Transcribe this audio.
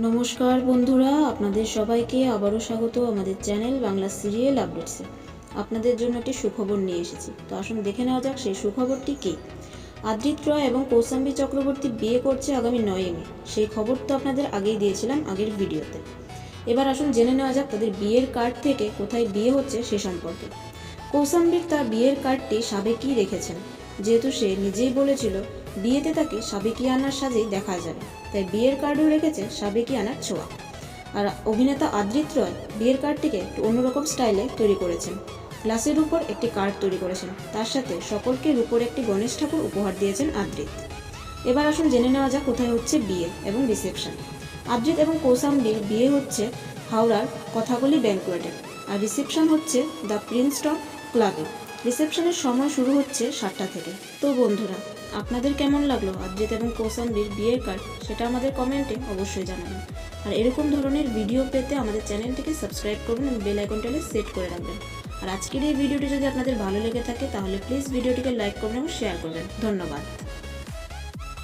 নমস্কার বন্ধুরা, আপনাদের সবাইকে আবারও স্বাগত আমাদের চ্যানেল বাংলা সিরিয়াল আপডেটসে। আপনাদের জন্য একটি সুখবর নিয়ে এসেছি। তো আসুন দেখে নেওয়া যাক সেই সুখবরটি কী। আদ্রিত রয় এবং কৌশাম্বী চক্রবর্তী বিয়ে করছে আগামী নয় মে। সেই খবর তো আপনাদের আগেই দিয়েছিলাম আগের ভিডিওতে। এবার আসুন জেনে নেওয়া যাক তাদের বিয়ের কার্ড থেকে কোথায় বিয়ে হচ্ছে সে সম্পর্কে। কৌশাম্বীর তার বিয়ের কার্ডটি সাবেকই রেখেছেন। যেহেতু সে নিজেই বলেছিল বিয়েতে তাকে সাবেকি আনার সাজেই দেখা যাবে। তাই বিয়ের কার্ডও রেখেছে সাবেকি আনার ছোঁয়া। আর অভিনেতা আদ্রিত রয় বিয়ের কার্ডটিকে একটু অন্যরকম স্টাইলে তৈরি করেছেন। গ্লাসের উপর একটি কার্ড তৈরি করেছেন। তার সাথে সকলকে রূপোর একটি গণেশ ঠাকুর উপহার দিয়েছেন আদ্রিত। এবার আসুন জেনে নেওয়া যাক কোথায় হচ্ছে বিয়ে এবং রিসেপশন। আদ্রিত এবং কৌসাম্বির বিয়ে হচ্ছে হাওড়ার কথাগুলি ব্যাঙ্কুয়েটে। আর রিসেপশন হচ্ছে দ্য প্রিন্সটন ক্লাবে। রিসেপশনের সময় শুরু হচ্ছে সাতটা থেকে। তো বন্ধুরা, আপনাদের কেমন লাগল অজিত এবং কৌসাম্বির বিয়ের কার্ড সেটা আমাদের কমেন্টে অবশ্যই জানাবেন। আর এরকম ধরনের ভিডিও পেতে আমাদের চ্যানেলটিকে সাবস্ক্রাইব করুন এবং বেল আইকনটাকে সেট করে রাখবেন। আর আজকের এই ভিডিওটি যদি আপনাদের ভালো লেগে থাকে, তাহলে প্লিজ ভিডিওটিকে লাইক করবেন এবং শেয়ার করবেন। ধন্যবাদ।